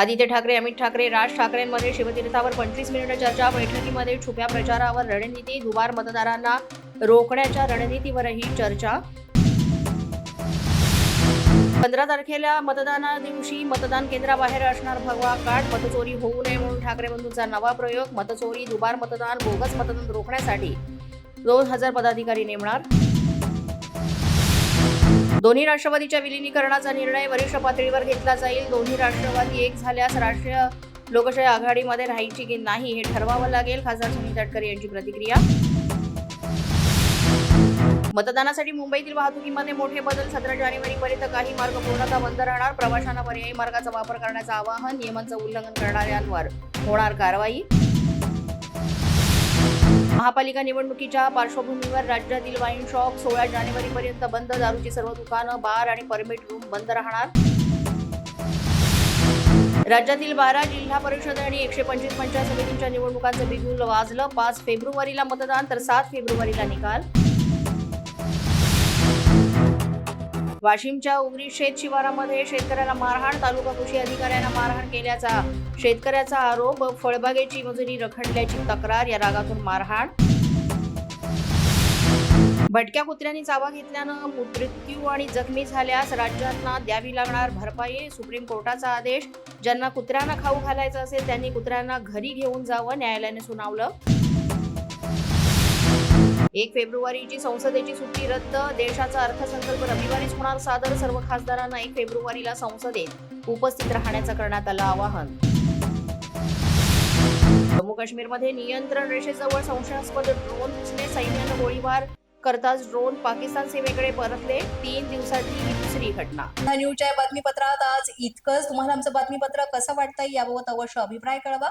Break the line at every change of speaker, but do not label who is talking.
आदित्य ठाकरे अमित ठाकरे राज ठाकरेंमध्ये शिवतीर्थावर पंचवीस मिनिटं चर्चा बैठकीमध्ये छुप्या प्रचारावर रणनीती दुबार मतदारांना रोखण्याच्या रणनीतीवरही चर्चा. पंधरा तारखेला मतदाना दिवशी मतदान केंद्राबाहेर असणार भगवा कार्ड मतचोरी होऊ नये म्हणून ठाकरे बंधूंचा नवा प्रयोग मतचोरी दुबार मतदान बोगस मतदान रोखण्यासाठी दोन हजार पदाधिकारी नेमणार. दोन्ही राष्ट्रवादीच्या विलिनीकरणाचा निर्णय वरिष्ठ पातळीवर घेतला जाईल. दोन्ही राष्ट्रवादी एक झाल्यास राष्ट्रीय लोकशाही आघाडीमध्ये राहायची की नाही हे ठरवावं लागेल खासदार सुनील तटकरे यांची प्रतिक्रिया. मतदानासाठी मुंबईतील वाहतुकीमध्ये मोठे बदल सतरा जानेवारीपर्यंत काही मार्ग पूर्णतः बंद राहणार. प्रवाशांना पर्यायी मार्गाचा वापर करण्याचं आवाहन नियमांचं उल्लंघन करणाऱ्यांवर होणार कारवाई. महापालिका निवडणुकीच्या पार्श्वभूमीवर राज्यातील वाईन शॉप सोळा जानेवारीपर्यंत बंद दारूची सर्व दुकानं बार आणि परमिट रूम बंद राहणार. राज्यातील बारा जिल्हा परिषद आणि एकशे पंचवीस पंचायत समितींच्या निवडणुकांचं बिगुल वाजलं. पाच फेब्रुवारीला मतदान तर सात फेब्रुवारीला निकाल. वाशिमच्या उगरी शेत शिवारामध्ये शेतकऱ्याला मारहाण तालुका कृषी अधिकाऱ्यांना मारहाण केल्याचा शेतकऱ्याचा आरोप फळबागेची मजुरी रखडल्याची तक्रार या रागातून मारहाण. भटक्या कुत्र्यांनी चावा घेतल्यानं मृत्यू आणि जखमी झाल्यास राज्यांना द्यावी लागणार भरपाई सुप्रीम कोर्टाचा आदेश. ज्यांना कुत्र्यांना खाऊ घालायचं असेल त्यांनी कुत्र्यांना घरी घेऊन जावं न्यायालयाने सुनावलं. एक फेब्रुवारीची संसदेची सुट्टी रद्द. देशाचा अर्थसंकल्प रविवारीच होणार सादर. सर्व खासदारांना एक फेब्रुवारीला संसदेत उपस्थित राहण्याचं करण्यात आलं आवाहन. जम्मू काश्मीरमध्ये नियंत्रण रेषेजवळ संशयास्पद ड्रोनने सैन्यानं गोळीबार करताच ड्रोन पाकिस्तान सीमेकडे परतले. तीन दिवसाची ही दुसरी घटना.
न्यूजच्या बातमीपत्रात आज इतकंच. तुम्हाला आमचं बातमीपत्र कसं वाटतंय याबाबत अवश्य अभिप्राय कळवा.